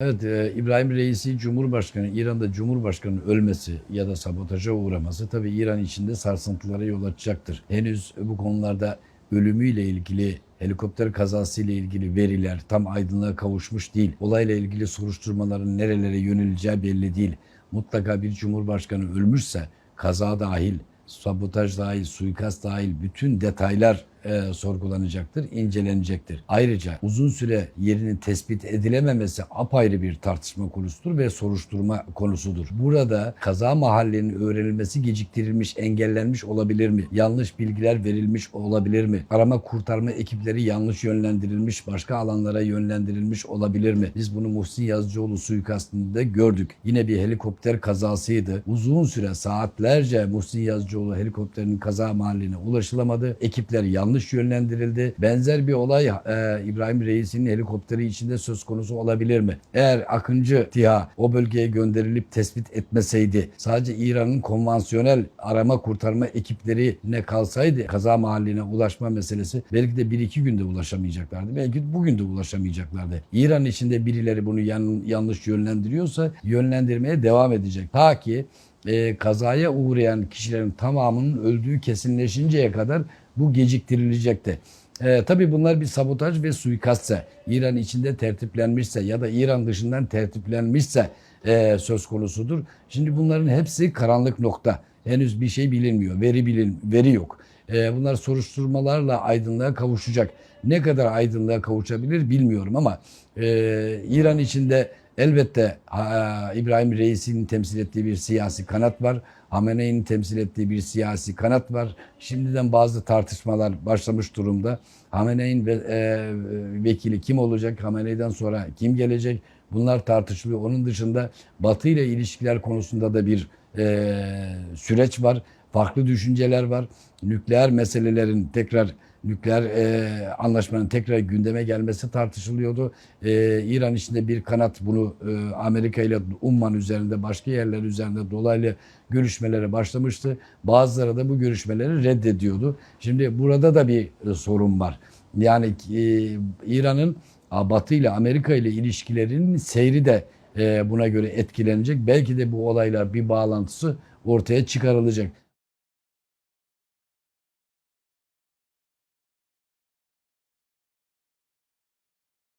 Evet, e, İbrahim Reis'i Cumhurbaşkanı, İran'da Cumhurbaşkanı'nın ölmesi ya da sabotaja uğraması tabii İran içinde sarsıntılara yol açacaktır. Henüz bu konularda ölümüyle ilgili helikopter kazası ile ilgili veriler tam aydınlığa kavuşmuş değil. Olayla ilgili soruşturmaların nerelere yöneleceği belli değil. Mutlaka bir cumhurbaşkanı ölmüşse kaza dahil, sabotaj dahil, suikast dahil bütün detaylar e, sorgulanacaktır, incelenecektir. Ayrıca uzun süre yerinin tespit edilememesi apayrı bir tartışma konusudur ve soruşturma konusudur. Burada kaza mahallinin öğrenilmesi geciktirilmiş, engellenmiş olabilir mi? Yanlış bilgiler verilmiş olabilir mi? Arama kurtarma ekipleri yanlış yönlendirilmiş, başka alanlara yönlendirilmiş olabilir mi? Biz bunu Muhsin Yazıcıoğlu suikastında gördük. Yine bir helikopter kazasıydı. Uzun süre saatlerce Muhsin Yazıcıoğlu helikopterinin kaza mahalline ulaşılamadı. Ekipler yanlış yönlendirildi. Benzer bir olay e, İbrahim Reis'in helikopteri içinde söz konusu olabilir mi? Eğer Akıncı TİHA o bölgeye gönderilip tespit etmeseydi sadece İran'ın konvansiyonel arama kurtarma ekiplerine kalsaydı kaza mahalline ulaşma meselesi belki de bir iki günde ulaşamayacaklardı. Belki bugün de ulaşamayacaklardı. İran içinde birileri bunu yan- yanlış yönlendiriyorsa yönlendirmeye devam edecek. Ta ki e, kazaya uğrayan kişilerin tamamının öldüğü kesinleşinceye kadar bu geciktirilecekti. E, tabii bunlar bir sabotaj ve suikastse, İran içinde tertiplenmişse ya da İran dışından tertiplenmişse e, söz konusudur. Şimdi bunların hepsi karanlık nokta. Henüz bir şey bilinmiyor, veri bilin, veri yok. E, bunlar soruşturmalarla aydınlığa kavuşacak. Ne kadar aydınlığa kavuşabilir bilmiyorum ama e, İran içinde elbette İbrahim Reis'in temsil ettiği bir siyasi kanat var. Hamenei'nin temsil ettiği bir siyasi kanat var. Şimdiden bazı tartışmalar başlamış durumda. Hamenei'nin ve, e, vekili kim olacak? Hamenei'den sonra kim gelecek? Bunlar tartışılıyor. Onun dışında Batı ile ilişkiler konusunda da bir e, süreç var. Farklı düşünceler var. Nükleer meselelerin tekrar nükleer e, anlaşmanın tekrar gündeme gelmesi tartışılıyordu. E, İran içinde bir kanat bunu e, Amerika ile Umman üzerinde başka yerler üzerinde dolaylı görüşmelere başlamıştı. Bazıları da bu görüşmeleri reddediyordu. Şimdi burada da bir e, sorun var. Yani e, İran'ın Batı ile Amerika ile ilişkilerinin seyri de e, buna göre etkilenecek. Belki de bu olaylar bir bağlantısı ortaya çıkarılacak.